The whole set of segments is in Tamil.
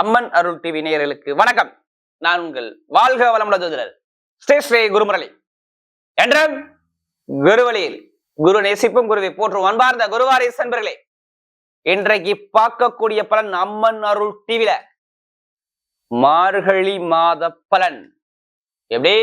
அம்மன் அருள் டிவி நேயர்களுக்கு வணக்கம். நான் உங்கள் வாழ்க வளமுட ஜோதிடர் ஸ்ரீ ஸ்ரீ குருமுரளி. என்றும் குருவழியில் குரு நேசிப்பும் குருவை போற்றும் அன்பார்ந்த குருவாரி சென்பர்களே இன்றைக்கு பார்க்கக்கூடிய பலன் அம்மன் அருள் டிவில மார்கழி மாத பலன். எப்படி?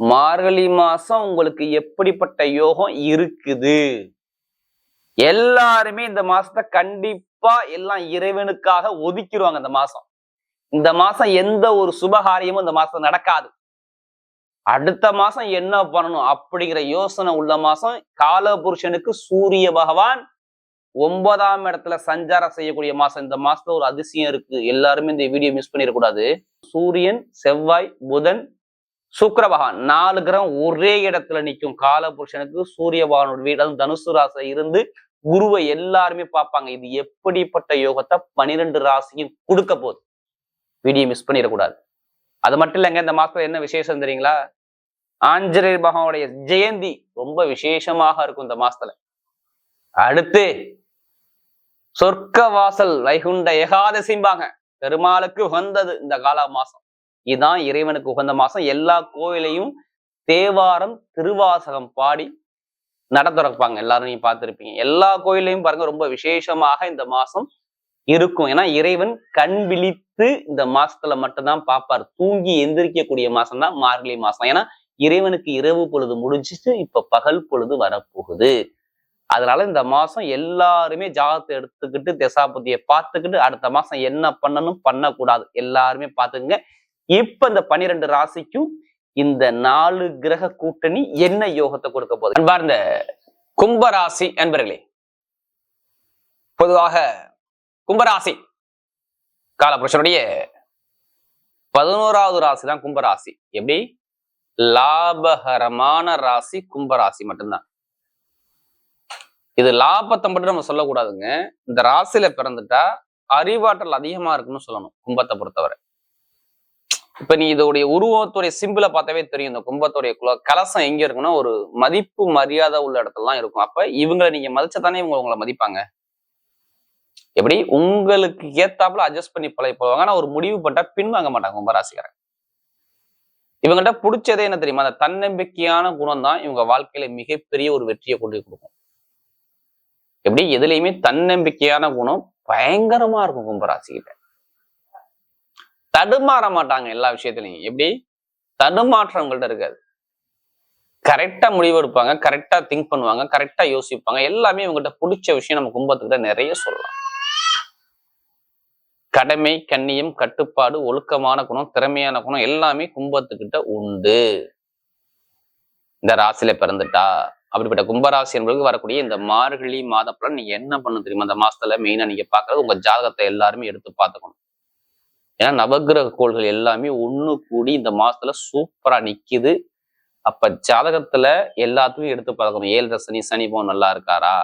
மார்கழி மாசம் உங்களுக்கு எப்படிப்பட்ட யோகம் இருக்குது? எல்லாருமே இந்த மாசத்தை கண்டிப்பா எல்லாம் இறைவனுக்காக ஒதுக்கிடுவாங்க இந்த மாசம். இந்த மாசம் எந்த ஒரு சுபகாரியமும் இந்த மாசம் நடக்காது. அடுத்த மாசம் என்ன பண்ணணும் அப்படிங்கிற யோசனை உள்ள மாசம் கால புருஷனுக்கு சூரிய பகவான் ஒன்பதாம் இடத்துல சஞ்சாரம் செய்யக்கூடிய மாசம். இந்த மாசத்துல ஒரு அதிசயம் இருக்கு. எல்லாருமே இந்த வீடியோ மிஸ் பண்ணிடக்கூடாது. சூரியன் செவ்வாய் புதன் சுக்கர பகவான் நாலு கிரகம் ஒரே இடத்துல நிற்கும். கால புருஷனுக்கு சூரிய பகவானோட வீடு அதுவும் தனுசு ராசியில இருந்து குருவை எல்லாருமே பார்ப்பாங்க. இது எப்படிப்பட்ட யோகத்தை பனிரெண்டு ராசியும் கொடுக்க போகுது. வீடியோ மிஸ் பண்ணிடக்கூடாது. அது மட்டும் இல்லைங்க இந்த மாசத்துல என்ன விசேஷம் தெரியுங்களா? ஆஞ்சநேயர் பகவானுடைய ஜெயந்தி ரொம்ப விசேஷமாக இருக்கும் இந்த மாசத்துல. அடுத்து சொர்க்க வாசல் வைகுண்ட ஏகாதசிம்பாங்க. பெருமாளுக்கு உகந்தது இந்த கால மாசம். இதுதான் இறைவனுக்கு உகந்த மாசம். எல்லா கோயிலையும் தேவாரம் திருவாசகம் பாடி நட திறப்பாங்க. எல்லாரும் நீங்க பார்த்துருப்பீங்க. எல்லா கோயிலையும் பாருங்க ரொம்ப விசேஷமாக இந்த மாசம் இருக்கும். ஏன்னா இறைவன் கண் விழித்து இந்த மாசத்துல மட்டும்தான் பார்ப்பார். தூங்கி எந்திரிக்கக்கூடிய மாசம் தான் மார்கழி மாசம். ஏன்னா இறைவனுக்கு இரவு பொழுது முடிஞ்சிட்டு இப்ப பகல் பொழுது வரப்போகுது. அதனால இந்த மாசம் எல்லாருமே ஜாகத்தை எடுத்துக்கிட்டு தசாபதியை பார்த்துக்கிட்டு அடுத்த மாசம் என்ன பண்ணணும் பண்ணக்கூடாது. எல்லாருமே பார்த்துக்குங்க. இப்ப இந்த பன்னிரெண்டு ராசிக்கும் இந்த நாலு கிரக கூட்டணி என்ன யோகத்தை கொடுக்க போகுது? அன்பார்ந்த கும்பராசி அன்பர்களே பொதுவாக கும்பராசி காலபுருஷனுடைய பதினோராவது ராசி தான் கும்பராசி. எப்படி? லாபகரமான ராசி கும்பராசி மட்டும்தான். இது லாபத்தை மட்டும் நம்ம சொல்லக்கூடாதுங்க. இந்த ராசியில பிறந்துட்டா அறிவாற்றல் அதிகமா இருக்குன்னு சொல்லணும் கும்பத்தை பொறுத்தவரை. இப்ப நீ இதோடைய உருவத்துடைய சிம்பிளை பார்த்தாவே தெரியும். இந்த கும்பத்துடைய குல- கலசம் எங்க இருக்குன்னா ஒரு மதிப்பு மரியாதை உள்ள இடத்துலலாம் இருக்கும். அப்ப இவங்களை நீங்க மதிச்சதானே இவங்க உங்களை மதிப்பாங்க. எப்படி? உங்களுக்கு ஏத்தாப்புல அட்ஜஸ்ட் பண்ணி பழகி போவாங்க. ஆனா ஒரு முடிவு பண்ணிட்டா பின்வாங்க மாட்டாங்க கும்பராசிக்காரங்க. இவங்கள்ட்ட பிடிச்சதே என்ன தெரியுமா? அந்த தன்னம்பிக்கையான குணம் தான் இவங்க வாழ்க்கையில மிகப்பெரிய ஒரு வெற்றியை கொண்டு கொடுக்கும். எப்படி? எதுலையுமே தன்னம்பிக்கையான குணம் பயங்கரமா இருக்கும் கும்பராசிக்கிட்ட. தடுமாற மாட்டாங்க எல்லா விஷயத்துலையும். எப்படி? தடுமாற்றம் உங்கள்ட்ட இருக்காது கரெக்டா முடிவு எடுப்பாங்க கரெக்டா திங்க் பண்ணுவாங்க கரெக்டா யோசிப்பாங்க. எல்லாமே இவங்ககிட்ட பிடிச்ச விஷயம் நம்ம கும்பத்துக்கிட்ட நிறைய சொல்லலாம். கடமை கண்ணியம் கட்டுப்பாடு ஒழுக்கமான குணம் திறமையான குணம் எல்லாமே கும்பத்துக்கிட்ட உண்டு. இந்த ராசியில பிறந்துட்டா அப்படிப்பட்ட கும்பராசி என்பதுக்கு வரக்கூடிய இந்த மார்கழி மாத நீங்க என்ன பண்ணணும் தெரியுமா? அந்த மாசத்துல மெயினா நீங்க பாக்குறது உங்க ஜாதகத்தை எல்லாருமே எடுத்து பார்த்துக்கணும். ஏன்னா நவக்கிரக கோள்கள் எல்லாமே ஒண்ணு கூடி இந்த மாசத்துல சூப்பரா நிக்குது. அப்ப ஜாதகத்துல எல்லாத்தையும் எடுத்து பார்க்கணும். ஏழரை சனி சனி போன் நல்லா இருக்காரா?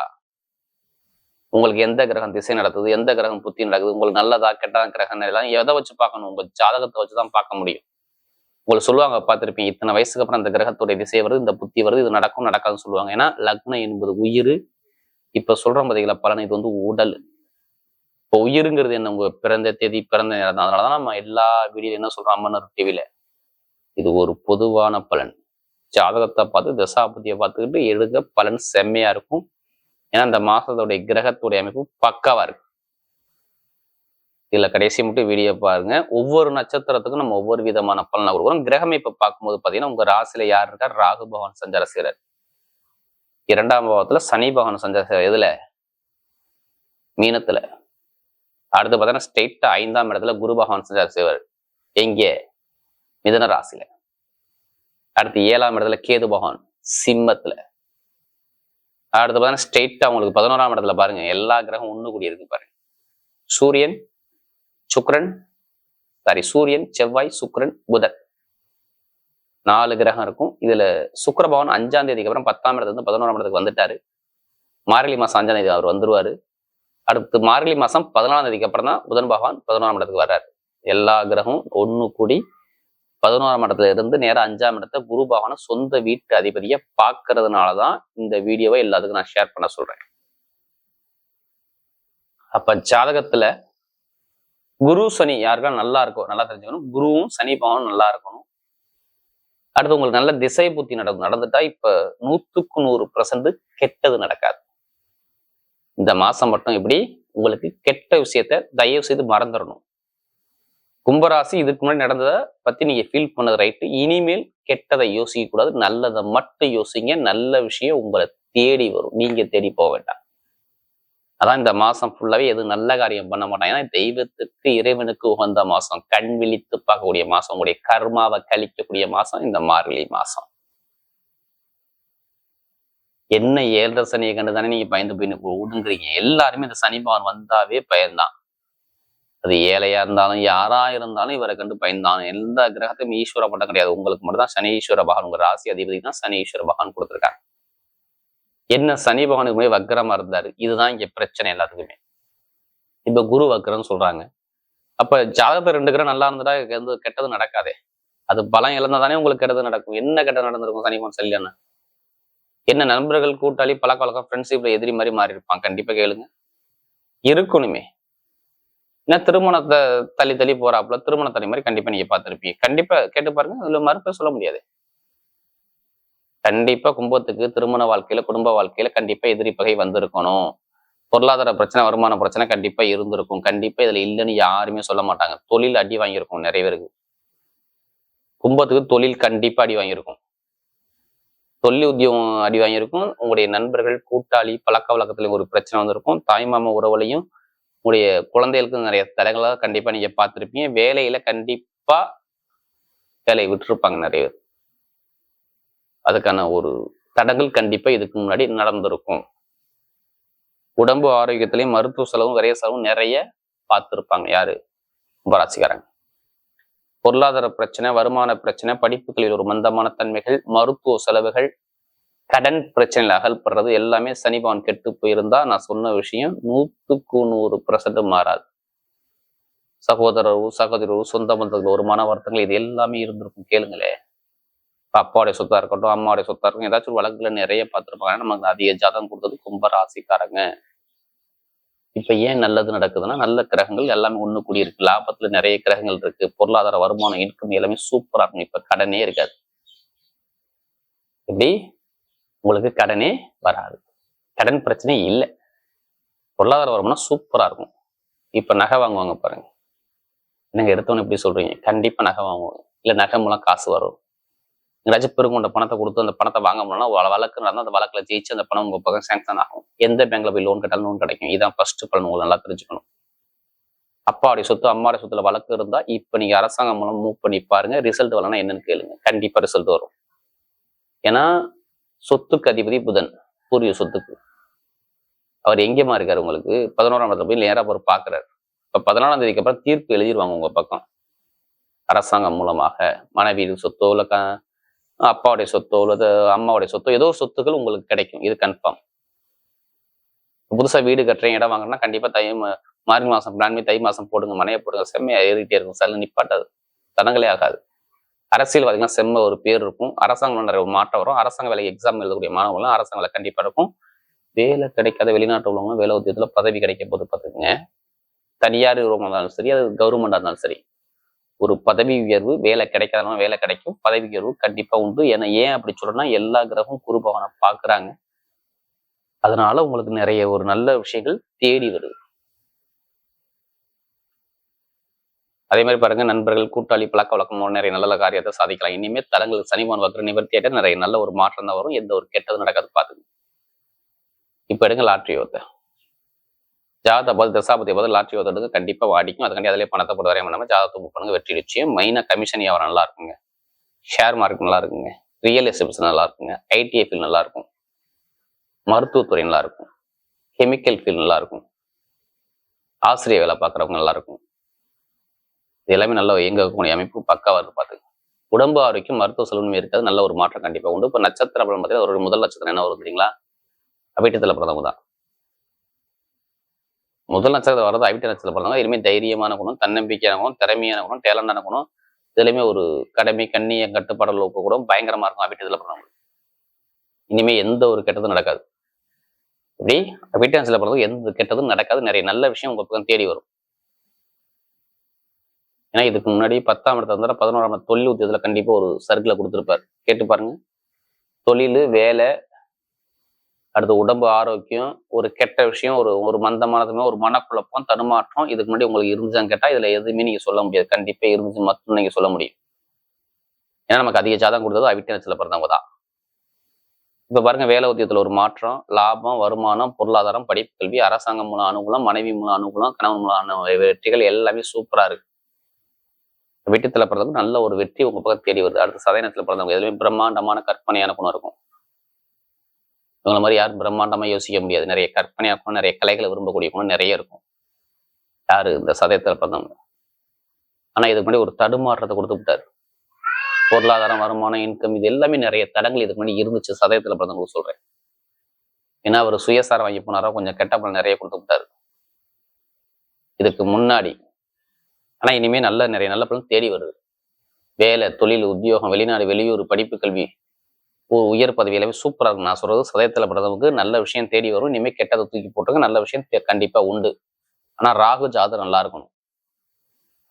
உங்களுக்கு எந்த கிரகம் திசை நடக்குது? எந்த கிரகம் புத்தி நடக்குது? உங்களுக்கு நல்லதா கெட்டதா கிரகம் எல்லாம் எதை வச்சு பார்க்கணும்? உங்க ஜாதகத்தை வச்சுதான் பார்க்க முடியும். உங்களுக்கு சொல்லுவாங்க பார்த்துருப்பீங்க இத்தனை வயசுக்கு அப்புறம் அந்த கிரகத்துடைய திசை வருது இந்த புத்தி வருது இது நடக்கும் நடக்காதுன்னு சொல்லுவாங்க. ஏன்னா லக்னம் என்பது உயிர். இப்ப சொல்றோம் பார்த்தீங்களா பலன் இது வந்து உடல். இப்போ உயிருங்கிறது என்ன? உங்க பிறந்த தேதி பிறந்த நேரம் தான். அதனாலதான் நம்ம எல்லா வீடியோ என்ன சொல்றோம்? அம்மனர் டிவியில இது ஒரு பொதுவான பலன். ஜாதகத்தை பார்த்து தசாபதியை பார்த்துக்கிட்டு எழுத பலன் செம்மையா இருக்கும். ஏன்னா அந்த மாசத்துடைய கிரகத்துடைய அமைப்பு பக்காவா இருக்கு. இதுல கடைசி மட்டும் வீடியோ பாருங்க. ஒவ்வொரு நட்சத்திரத்துக்கும் நம்ம ஒவ்வொரு விதமான பலனை கொடுக்குறோம். கிரகம் இப்ப பார்க்கும்போது பாத்தீங்கன்னா உங்க ராசியில யார் இருக்கா? ராகு பகவான் சஞ்சார சீரர் இரண்டாம் பாவத்துல சனி பகவான் சஞ்சார சீரர் எதுல? மீனத்துல. அடுத்து பார்த்தீங்கன்னா ஸ்ட்ரெயிட்டா ஐந்தாம் இடத்துல குரு பகவான் செஞ்சார் செய்வார். எங்கே? மிதன ராசியில. அடுத்து ஏழாம் இடத்துல கேது பகவான் சிம்மத்துல. அடுத்து பார்த்தீங்கன்னா ஸ்ட்ரெயிட்டா உங்களுக்கு பதினோராம் இடத்துல பாருங்க எல்லா கிரகம் ஒண்ணு கூடி இருக்கு பாருங்க. சூரியன் சுக்ரன் சாரி சூரியன் செவ்வாய் சுக்ரன் புதன். நாலு கிரகம் இருக்கும். இதுல சுக்கரபவன் அஞ்சாம் தேதிக்கு அப்புறம் பத்தாம் இடத்துல இருந்து பதினோராம் இடத்துக்கு வந்துட்டாரு. மார்கழி மாசம் அஞ்சாம் தேதி அவர் வந்துருவாரு. அடுத்து மார்கழி மாசம் பதினாலாம் தேதிக்கு அப்புறம் தான் புதன் பகவான் பதினோராம் இடத்துக்கு வர்றார். எல்லா கிரகமும் ஒண்ணு கூடி பதினோராம் இடத்துல இருந்து நேரா அஞ்சாம் இடத்த குரு பகவான சொந்த வீட்டு அதிபதியை பார்க்கறதுனாலதான் இந்த வீடியோவை எல்லாத்துக்கும் நான் ஷேர் பண்ண சொல்றேன். அப்ப ஜாதகத்துல குரு சனி யாருக்கும் நல்லா இருக்கும் நல்லா தெரிஞ்சுக்கணும். குருவும் சனி பகவானும் நல்லா இருக்கணும். அடுத்து உங்களுக்கு நல்ல திசை புத்தி நடக்கும் நடந்துட்டா இப்ப நூத்துக்கு நூறு பர்சன்ட் கெட்டது நடக்காது. இந்த மாசம் மட்டும் எப்படி உங்களுக்கு கெட்ட விஷயத்த தயவு செய்து மறந்துடணும். கும்பராசி இதுக்கு முன்னாடி நடந்ததை பத்தி நீங்க ஃபீல் பண்ணது ரைட்டு இனிமேல் கெட்டதை யோசிக்க கூடாது. நல்லதை மட்டும் யோசிங்க. நல்ல விஷயம் உங்களை தேடி வரும். நீங்க தேடி போக வேண்டாம். அதான் இந்த மாசம் ஃபுல்லாவே எதுவும் நல்ல காரியம் பண்ண மாட்டாங்க. ஏன்னா தெய்வத்துக்கு இறைவனுக்கு உகந்த மாசம். கண் விழித்து பார்க்கக்கூடிய மாசம். உங்களுடைய கர்மாவை கழிக்கக்கூடிய மாசம். இந்த மார்கழி மாசம். என்ன ஏழரை சனியை கண்டு தானே நீங்க பயந்து போய் ஒடுங்குறீங்க. எல்லாருமே இந்த சனி பகவான் வந்தாவே பயந்தான். அது ஏழையா இருந்தாலும் யாரா இருந்தாலும் இவரை கண்டு பயந்தான். எந்த கிரகத்தையும் ஈஸ்வர பட்டம் கிடையாது. உங்களுக்கு மட்டும் தான் சனி ஈஸ்வர பகவான் உங்க ராசி அதிபதி தான் சனி ஈஸ்வர பகவான் கொடுத்துருக்காங்க. என்ன சனி பகவானுக்கு போய் வக்கரமா இருந்தாரு. இதுதான் இங்க பிரச்சனை எல்லாத்துக்குமே. இப்ப குரு வக்கரம்னு சொல்றாங்க. அப்ப ஜாதகத்தை ரெண்டு கிரகம் நல்லா இருந்துட்டா கெட்டது நடக்காதே. அது பலம் இழந்தாதானே உங்களுக்கு கெட்டது நடக்கும். என்ன கெட்டது நடந்திருக்கும் சனி பகவான் சரியான என்ன நண்பர்கள் கூட்டாளி பழக்க வழக்கம் ஃப்ரெண்ட்ஷிப்ல எதிரி மாதிரி மாறி இருப்பான் கண்டிப்பா கேளுங்க. இருக்கணுமே. ஏன்னா திருமணத்தை தள்ளி தள்ளி போறாப்புல திருமண தள்ளி மாதிரி கண்டிப்பா நீங்க பார்த்துருப்பீங்க. கண்டிப்பா கேட்டு பாருங்க. அதுல மறுப்பே சொல்ல முடியாது. கண்டிப்பா கும்பத்துக்கு திருமண வாழ்க்கையில குடும்ப வாழ்க்கையில கண்டிப்பா எதிரி பகை வந்திருக்கணும். பொருளாதார பிரச்சனை வருமான பிரச்சனை கண்டிப்பா இருந்திருக்கும். கண்டிப்பா இதுல இல்லைன்னு யாருமே சொல்ல மாட்டாங்க. தொழில் அடி வாங்கியிருக்கும் நிறைய பேருக்கு. கும்பத்துக்கு தொழில் கண்டிப்பா அடி வாங்கியிருக்கும். தொல்லி உத்தியோகம் அடி வாங்கியிருக்கும். உங்களுடைய நண்பர்கள் கூட்டாளி பழக்க வழக்கத்துலையும் ஒரு பிரச்சனை வந்திருக்கும். தாய்மாம உறவுலையும் உங்களுடைய குழந்தைகளுக்கு நிறைய தடைகளை கண்டிப்பா நீங்க பார்த்துருப்பீங்க. வேலையில கண்டிப்பா வேலையை விட்டுருப்பாங்க நிறைய பேர். அதுக்கான ஒரு தடங்கள் கண்டிப்பா இதுக்கு முன்னாடி நடந்திருக்கும். உடம்பு ஆரோக்கியத்திலையும் மருத்துவ செலவும் விரைய செலவும் நிறைய பார்த்துருப்பாங்க யாரு? கும்பராசிக்காரங்க. பொருளாதார பிரச்சனை வருமான பிரச்சனை படிப்புகளில் ஒரு மந்தமான தன்மைகள் மருத்துவ செலவுகள் கடன் பிரச்சனையில் அகல்படுறது எல்லாமே சனிபவன் கெட்டு போயிருந்தா நான் சொன்ன விஷயம் நூத்துக்கு நூறு பர்சன்ட் மாறாது. சகோதரர் சகோதரர் சொந்த பந்தங்கள் ஒரு மன வருத்தங்கள் இது எல்லாமே இருந்திருக்கும். கேளுங்களே. அப்பாவுடைய சொத்தா இருக்கட்டும் அம்மாவுடைய சொத்தா இருக்கட்டும் ஏதாச்சும் ஒரு வழக்குல நிறைய பார்த்துருப்பாங்க. நமக்கு அதிக ஜாதகம் கொடுத்தது கும்ப ராசிக்காரங்க இப்ப ஏன் நல்லது நடக்குதுன்னா நல்ல கிரகங்கள் எல்லாமே ஒண்ணு கூடி இருக்கு. லாபத்துல நிறைய கிரகங்கள் இருக்கு. பொருளாதார வருமானம் இன்கம் எல்லாமே சூப்பரா இருக்கும். இப்ப கடனே இருக்காது. இப்படி உங்களுக்கு கடனே வராது. கடன் பிரச்சனை இல்லை. பொருளாதார வருமானம் சூப்பரா இருக்கும். இப்ப நகை வாங்குவாங்க பாருங்க. என்னங்க எடுத்தோன்னு இப்படி சொல்றீங்க? கண்டிப்பா நகை வாங்குவாங்க. இல்ல நகை மூலம் காசு வரும். ரஜப்பெருங்கொண்ட பணத்தை கொடுத்து அந்த பணத்தை வாங்க முடியலன்னா ஒரு வழக்கு நடந்தால் அந்த வழக்கில் ஜெயிச்சு அந்த பணம் உங்க பக்கம் சேங்ஷன் ஆகும். எந்த பேங்க்ல போய் லோன் கேட்டாலும் லோன் கிடைக்கும். இதான் ஃபர்ஸ்ட் பலன். உங்களுக்கு நல்லா தெரிஞ்சுக்கணும். அப்பாவுடைய சொத்து அம்மாவுடைய சொத்துல வழக்கு இருந்தா இப்ப நீங்க அரசாங்கம் மூலம் மூவ் பண்ணி பாருங்க. ரிசல்ட் வரலன்னா என்னன்னு கேளுங்க. கண்டிப்பா ரிசல்ட் வரும். ஏன்னா சொத்துக்கு அதிபதி புதன். பூர்வீக சொத்துக்கு. அவர் எங்கேமா இருக்காரு உங்களுக்கு? பதினோராம் இடத்துல போய் நேராக அவர் பாக்குறாரு இப்ப பதினாலாம் தேதிக்கு அப்புறம் தீர்ப்பு எழுதிடுவாங்க உங்க பக்கம். அரசாங்கம் மூலமாக மனைவி சொத்தோ இல்லை க அப்பாவுடைய சொத்தோ அல்லது அம்மாவுடைய சொத்தோ ஏதோ ஒரு சொத்துக்கள் உங்களுக்கு கிடைக்கும். இது கன்ஃபார்ம் புதுசா வீடு கட்டுறேன் இடம் வாங்கினா கண்டிப்பா தை மார்கழி மாசம் பிளான் பண்ணி தை மாசம் போடுங்க மனையை போடுங்க. செம்மையாக ஏறிட்டே இருக்கும். சல்லு நிப்பாட்டாது. தனங்களே ஆகாது. அரசியல்வாதிகள்லாம் செம்ம ஒரு பேர் இருக்கும். அரசாங்கம் நிறைய மாற்றம் வரும். அரசாங்க வேலைக்கு எக்ஸாம் எழுதக்கூடிய மாணவர்களும் அரசாங்க வேலை கண்டிப்பாக இருக்கும் வேலை கிடைக்காத வெளிநாட்டு உள்ளவங்களும் வேலை உத்தியத்தில் பதவி கிடைக்க போது பார்த்துக்குங்க. தனியார் இருந்தாலும் சரி அது கவர்மெண்டா இருந்தாலும் சரி. ஒரு பதவி உயர்வு வேலை கிடைக்காதனால வேலை கிடைக்கும். பதவி உயர்வு கண்டிப்பா உண்டு. ஏன்னா ஏன் அப்படி சொல்றேன்னா எல்லா கிரகமும் குரு பவனை பாக்குறாங்க அதனால உங்களுக்கு நிறைய ஒரு நல்ல விஷயங்கள் தேடி வருது. அதே மாதிரி பாருங்க நண்பர்கள் கூட்டாளி பழக்க வழக்கம் நிறைய நல்ல காரியத்தை சாதிக்கலாம். இனிமேல் தலங்களுக்கு சனிமான் வக்கர நிவர்த்தி ஆகிட்டா நிறைய நல்ல ஒரு மாற்றம் தான் வரும். எந்த ஒரு கெட்டதும் நடக்காது பாத்துங்க இப்ப எடுங்க லாட்ரி யோத்தை ஜாதகத்தை பார்த்து தசாபதியை பார்த்து லாட்ரி ஓதுறதுக்கு கண்டிப்பா வாடிக்கும். அதுக்காண்டி அதிலே பணத்தை பொறுத்த வரையும் பண்ணாம ஜாதகத்தை புக் பண்ணுங்க வெற்றி நிச்சயம். மெயினாக கமிஷன் வியாபாரம் நல்லா இருக்குங்க. ஷேர் மார்க்கெட் நல்லா இருக்குங்க. ரியல் எஸ்டேட்ஸ் நல்லா இருக்குங்க. ஐடிஐ ஃபீல் நல்லா இருக்கும். மருத்துவத்துறை நல்லா இருக்கும். கெமிக்கல் ஃபீல் நல்லா இருக்கும். ஆசிரியர் வேலை பார்க்குறவங்க நல்லா இருக்கும். இது எல்லாமே நல்ல இயங்கக்கூடிய அமைப்பு. பக்காவாக இருக்கு பார்த்துங்க. உடம்பு ஆரோக்கியம் மருத்துவ செலவுமே இருக்காது நல்ல ஒரு மாற்றம் கண்டிப்பா உண்டு. இப்போ நட்சத்திர பலன் பார்த்தீங்கன்னா ஒரு முதல் நட்சத்திரம் என்ன வரும் தெரியுங்களா? அபிட்டத்தில் பிறந்தவங்க தான் முதல் நட்சத்திரம் வர்றது அவிட்ட நட்சத்திரம் பிறந்தவங்க. எதுவுமே தைரியமான குணம் தன்னம்பிக்கையான குணம் திறமையான குணம் டேலண்டான குணம். இதுலையுமே ஒரு கடமை கண்ணிய கட்டுப்பாடல் ஒப்பு கூட பயங்கரமா இருக்கும் அவிட்டத்தில் பிறந்தவங்க இனிமே எந்த ஒரு கெட்டதும் நடக்காது. இப்படி அபிட்டான்ஸ்ல பிறந்தவங்க எந்த கெட்டதும் நடக்காது. நிறைய நல்ல விஷயம் உங்க பக்கம் தேடி வரும். ஏன்னா இதுக்கு முன்னாடி பத்தாம் இடத்துல இருந்தாலும் பதினோராம் தொழில் உத்தியத்தில் கண்டிப்பா ஒரு சர்க்கிளை கொடுத்துருப்பாரு. கேட்டு பாருங்க. தொழில் வேலை அடுத்து உடம்பு ஆரோக்கியம் ஒரு கெட்ட விஷயம் ஒரு ஒரு மந்தமானதுமே ஒரு மனக்குழப்பம் தடுமாற்றம் இதுக்கு முன்னாடி உங்களுக்கு இருந்துச்சான்னு கேட்டால் இதில் எதுவுமே நீங்க சொல்ல முடியாது. கண்டிப்பாக இருந்துச்சு மட்டும் நீங்கள் சொல்ல முடியும். ஏன்னா நமக்கு அதிக ஜாதகம் கொடுத்தது அவிட்ட நட்சத்திர பிறந்தவங்க தான். இப்போ பாருங்க வேலை உத்தியத்தில் ஒரு மாற்றம் லாபம் வருமானம் பொருளாதாரம் படிப்பு கல்வி அரசாங்கம் மூலம் அனுகூலம் மனைவி மூலம் அனுகூலம் கணவன் மூலம் வெற்றிகள் எல்லாமே சூப்பராக இருக்கு. வெட்டித்துல பிறந்தவங்க நல்ல ஒரு வெற்றி உங்க பக்கம் தேடி வருது. அடுத்து சதயனத்துல பிறந்தவங்க எதுவுமே பிரம்மாண்டமான கற்பனையான குணம் இருக்கும். இவங்களை மாதிரி யாரும் பிரம்மாண்டமா யோசிக்க முடியாது. நிறைய கற்பனையா குணம் நிறைய கலைகளை விரும்பக்கூடிய குணம் நிறைய இருக்கும். யாரு இந்த சதயத்துல பிறந்தவங்க? ஆனால் இதுக்கு முன்னாடி ஒரு தடுமாற்றத்தை கொடுத்து விட்டாரு. பொருளாதாரம் வருமானம் இன்கம் இது எல்லாமே நிறைய தடங்கள் இதுக்கு முன்னாடி இருந்துச்சு. சதயத்துல பிறந்தவங்களுக்கு சொல்றேன். ஏன்னா அவர் சுயசாரம் வாங்கி போனாரோ கொஞ்சம் கெட்ட பலன் நிறைய கொடுத்து விட்டாரு. இதுக்கு முன்னாடி. ஆனா இனிமே நல்ல நிறைய நல்ல பலன் தேடி வருது. வேலை தொழில் உத்தியோகம் வெளிநாடு வெளியூர் படிப்பு கல்வி உயர் பதவி எல்லாமே இருக்கும். நான் சொல்றது சதயத்துல பிறந்தவங்க நல்ல விஷயம் தேடி வரும். இனிமேல் கெட்டதை தூக்கி போட்டுருங்க நல்ல விஷயம் கண்டிப்பாக கண்டிப்பா உண்டு. ஆனா ராகு ஜாதகம் நல்லா இருக்கணும்.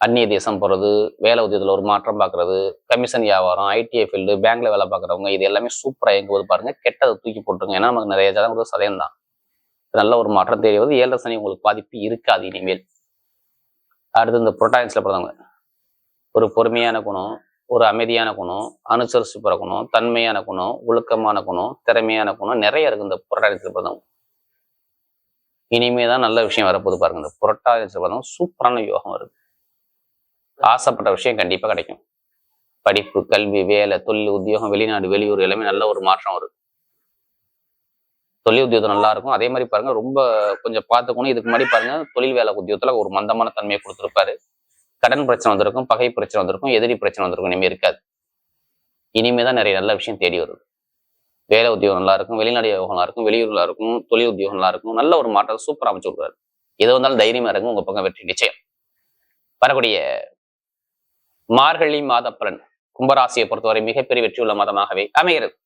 அந்நிய தேசம் போறது வேலை உத்தியத்துல ஒரு மாற்றம் பார்க்கறது கமிஷன் வியாபாரம் ஐடிஐ ஃபீல்டு பேங்க்ல வேலை பார்க்குறவங்க இது எல்லாமே சூப்பரா இயங்குவது பாருங்க கெட்டதை தூக்கி போட்டுருங்க. ஏன்னா நமக்கு நிறைய ஜாதகம் சதயம் தான் நல்ல ஒரு மாற்றம் தேடி வருது. ஏழரை சனி உங்களுக்கு பாதிப்பு இருக்காது இனிமேல். அடுத்து இந்த புரோட்டாயின்ஸ்ல பிறந்தவங்க. ஒரு பொறுமையான குணம் ஒரு அமைதியான குணம் அனுசரிச்சு பிறக்கணும் குணம் தன்மையான குணம் ஒழுக்கமான குணம் திறமையான குணம் நிறைய இருக்கு இந்த புரட்டாதி திருப்பதம் இனிமே தான் நல்ல விஷயம் வரப்போகுது பாருங்க. இந்த புரட்டாதி திருப்பதம் சூப்பரான யோகம் வருது. ஆசைப்பட்ட விஷயம் கண்டிப்பா கிடைக்கும். படிப்பு கல்வி வேலை தொழில் உத்தியோகம் வெளிநாடு வெளியூர் எல்லாமே நல்ல ஒரு மாற்றம் வரும் தொழில் உத்தியோகம் நல்லா இருக்கும். அதே மாதிரி பாருங்க ரொம்ப கொஞ்சம் பார்த்துக்கணும். இதுக்கு முன்னாடி பாருங்க தொழில் வேலை உத்தியோகத்துல ஒரு மந்தமான தன்மையை கொடுத்துருப்பாரு. கடன் பிரச்சனை வந்திருக்கும் பகை பிரச்சனை வந்திருக்கும் எதிரி பிரச்சனை வந்திருக்கும் இனிமே இருக்காது. இனிமே தான் நிறைய நல்ல விஷயம் தேடி வருது. வேலை உத்தியோகம் நல்லா இருக்கும் வெளிநாடு யோகம் நல்லா இருக்கும் வெளியூர்ல இருக்கும் தொழில் உத்தியோகம் நல்லா இருக்கும் நல்ல ஒரு மாற்றத்தை சூப்பர் அமைச்சு கொடுக்குறாரு எது வந்தாலும் தைரியமா இருக்கும் உங்க பக்கம் வெற்றி நிச்சயம். வரக்கூடிய மார்கழி மாத பலன் கும்பராசியை பொறுத்தவரை மிகப்பெரிய வெற்றியுள்ள மாதமாகவே அமைகிறது.